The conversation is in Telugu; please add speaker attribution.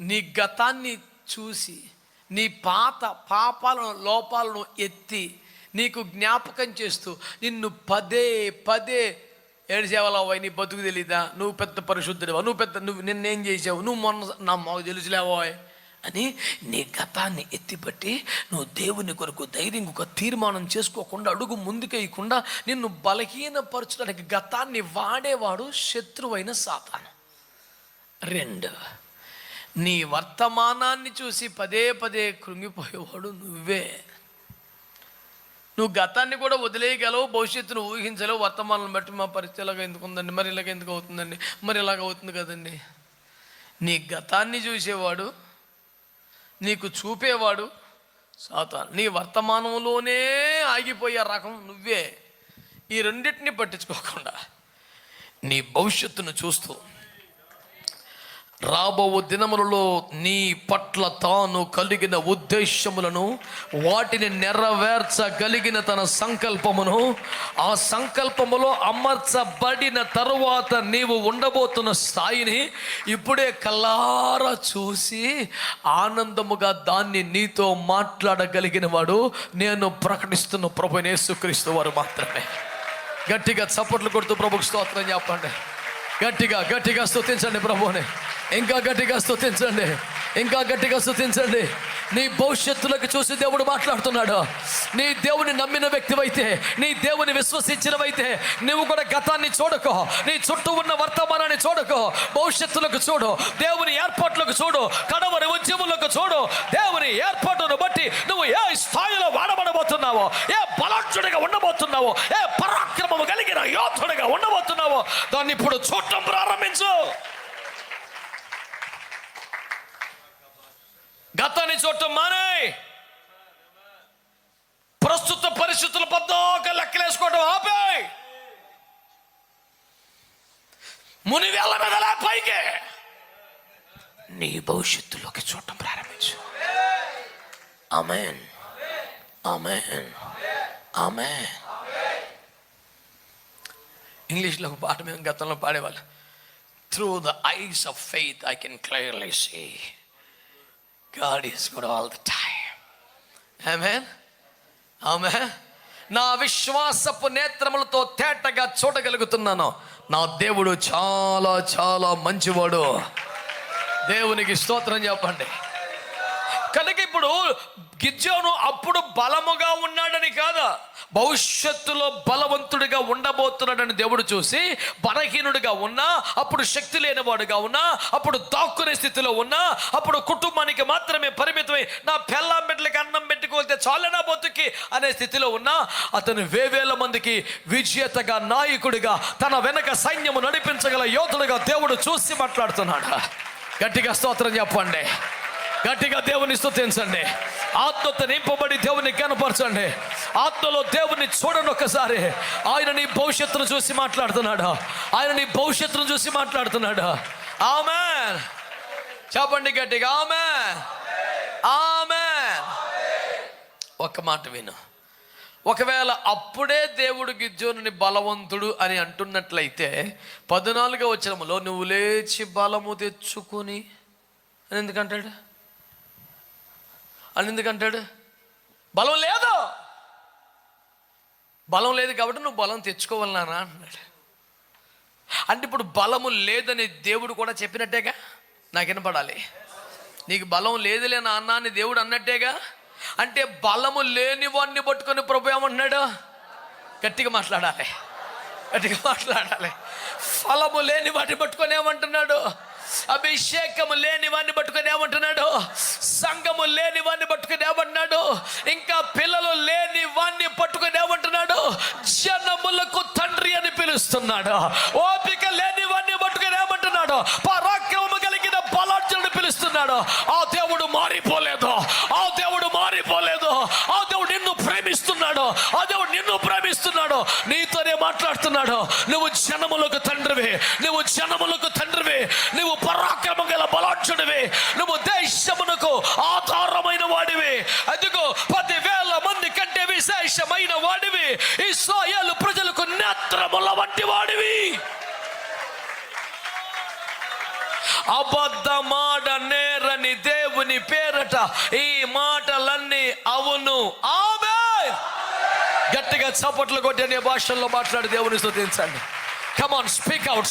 Speaker 1: నీ గతాన్ని చూసి నీ పాత పాపాలను లోపాలను ఎత్తి నీకు జ్ఞాపకం చేస్తూ నిన్ను పదే పదే ఏడిసేవాళ్ళ నీ బతుకు తెలీదా? నువ్వు పెద్ద పరిశుద్ధుడివా? నువ్వు పెద్ద నువ్వు నిన్నేం చేసావు? నువ్వు మొన్న నా మాకు తెలుసులేవాయ్ అని నీ గతాన్ని ఎత్తిపట్టి నువ్వు దేవుని కొరకు ధైర్యం ఒక తీర్మానం చేసుకోకుండా అడుగు ముందుకేయకుండా నిన్ను బలహీనపరచడానికి గతాన్ని వాడేవాడు శత్రువైన సాతాను. రెండు నీ వర్తమానాన్ని చూసి పదే పదే కృంగిపోయేవాడు నువ్వే. నువ్వు గతాన్ని కూడా వదిలేయగలవు భవిష్యత్తును ఊహించలేవు వర్తమానం బట్టి మా పరిస్థితి ఇలాగ ఎందుకు ఉందండి మరి ఇలాగ ఎందుకు అవుతుందండి? మరి ఇలాగ అవుతుంది కదండి? నీ గతాన్ని చూసేవాడు నీకు చూపేవాడు సాతాను. నీ వర్తమానంలోనే ఆగిపోయే రకం నువ్వే. ఈ రెండింటిని పట్టించుకోకుండా నీ భవిష్యత్తును చూస్తూ రాబో దినములలో నీ పట్ల తాను కలిగిన ఉద్దేశములను వాటిని నెరవేర్చగలిగిన తన సంకల్పమును ఆ సంకల్పములో అమర్చబడిన తరువాత నీవు ఉండబోతున్న స్థాయిని ఇప్పుడే కల్లారా చూసి ఆనందముగా దాన్ని నీతో మాట్లాడగలిగిన వాడు నేను ప్రకటిస్తున్న ప్రభు యేసుక్రీస్తు వారు మాత్రమే. గట్టిగా చప్పట్లు కొడుతూ ప్రభుకు స్తోత్రం చెప్పండి గట్టిగా గట్టిగా స్థుతించండి ప్రభుని ఇంకా గట్టిగా స్థుతించండి ఇంకా గట్టిగా స్థుతించండి నీ భవిష్యత్తులోకి చూసి దేవుడు మాట్లాడుతున్నాడు. నీ దేవుని నమ్మిన వ్యక్తివైతే నీ దేవుని విశ్వసించినవైతే నువ్వు కూడా గతాన్ని చూడకో. నీ చుట్టూ ఉన్న వర్తమానాన్ని చూడకో. భవిష్యత్తులకు చూడు. దేవుని ఏర్పాట్లకు చూడు. కడవరి ఉద్యములకు చూడు. దేవుని ఏర్పాటును బట్టి నువ్వు ఏ స్థాయిలో వాడబడబోతున్నావో ఏ బలాక్షుడిగా ఉండబోతున్నావో ఏ పరాక్రమము కలిగిన యోధుడిగా ఉండబోతున్నావో ఇప్పుడు చూడటం ప్రారంభించు. గతాన్ని చూడటం మానే. ప్రస్తుత పరిస్థితుల పద్దోక లెక్కలేసుకోవడం ఆపే. మునివేళ్ళ మీద పైకి. నీ భవిష్యత్తులోకి చూడటం ప్రారంభించు. ఆమెన్. ఆమెన్. ఆమెన్. ఇంగ్లీష్లో ఒక పాట మేము గతంలో పాడేవాళ్ళు? Through the eyes of faith I can clearly see God is good all the time ఆమె ఆమె నా విశ్వాసపు నేత్రములతో తేటగా చూడగలుగుతున్నాను. నా దేవుడు చాలా చాలా మంచివాడు. దేవునికి స్తోత్రం చెప్పండి. కనుక ఇప్పుడు గిజ్జోను అప్పుడు బలముగా ఉన్నాడని కాదా? భవిష్యత్తులో బలవంతుడిగా ఉండబోతున్నాడని దేవుడు చూసి బలహీనుడిగా ఉన్నా అప్పుడు శక్తి లేనివాడుగా ఉన్నా అప్పుడు దాక్కునే స్థితిలో ఉన్నా అప్పుడు కుటుంబానికి మాత్రమే పరిమితమై నా పెళ్ళాం బిడ్డలకి అన్నం పెట్టుకోతే చాలనా బతుకి అనే స్థితిలో ఉన్నా అతను వేవేల మందికి విజేతగా నాయకుడిగా తన వెనక సైన్యము నడిపించగల యోధుడిగా దేవుడు చూసి మాట్లాడుతున్నాడు. గట్టిగా స్తోత్రం చెప్పండి. గట్టిగా దేవుని స్తుతించండి. ఆత్మతో నింపబడి దేవుని కనపరచండి ఆత్మలో దేవుని చూడండి ఒక్కసారి. ఆయన నీ భవిష్యత్తును చూసి మాట్లాడుతున్నాడా? ఆయన నీ భవిష్యత్తును చూసి మాట్లాడుతున్నాడా? ఆమె చెప్పండి గట్టిగా ఆమె ఆమె ఒక మాట విను. ఒకవేళ అప్పుడే దేవుడు గిజ్జోనుని బలవంతుడు అని అంటున్నట్లయితే పద్నాలుగో వచ్చినములో నువ్వు లేచి బలము తెచ్చుకుని అని ఎందుకంటాడు? అని ఎందుకంటాడు బలం లేదు. బలం లేదు కాబట్టి నువ్వు బలం తెచ్చుకోవాలనా అన్నాడు అంటే ఇప్పుడు బలము లేదని దేవుడు కూడా చెప్పినట్టేగా? నాకు వినపడాలి. నీకు బలం లేదులే నాన్న అని దేవుడు అన్నట్టేగా? అంటే బలము లేని వాడిని పట్టుకొని ప్రభు ఏమంటున్నాడు? గట్టిగా మాట్లాడాలి. గట్టిగా మాట్లాడాలి. ఫలము లేని వాటిని పట్టుకొని ఏమంటున్నాడు? అభిషేకము లేని వాడిని పట్టుకొని ఏమంటున్నాడు? సంఘము లేని వాడిని పట్టుకొని ఏమంటున్నాడు? ఇంకా పిల్లలు లేని వాడిని పట్టుకొని ఏమంటున్నాడు? జనములకు తండ్రి అని పిలుస్తున్నాడు. ఓపిక లేని వాడిని పట్టుకొని ఏమంటున్నాడు? పరాక్రమము కలిగిన బలార్జునుడు పిలుస్తున్నాడు. ఆ దేవుడు మారిపోలేదు. మాట్లాడుతున్నాడో నువ్వు జనములకు తండ్రివే నువ్వు జనములకు తండ్రివే నువ్వు పరాక్రమం గల బలాఢ్యుడివి నువ్వు దేశమునకు ఆధారమైన వాడివే. అదిగో పదివేల మంది కంటే విశేషమైన వాడివి. ఇస్రాయేలు ప్రజలకు నేత్రముల వంటి వాడివి. అబద్ధమాడ నేరని దేవుని పేరట ఈ మాటలన్నీ అవును. ఆమె గట్టిగా చప్పట్లు కొట్టి అనే భాషల్లో మాట్లాడి దేవుని శ్రద్ధించండి కమాన్ స్పీక్ అవుట్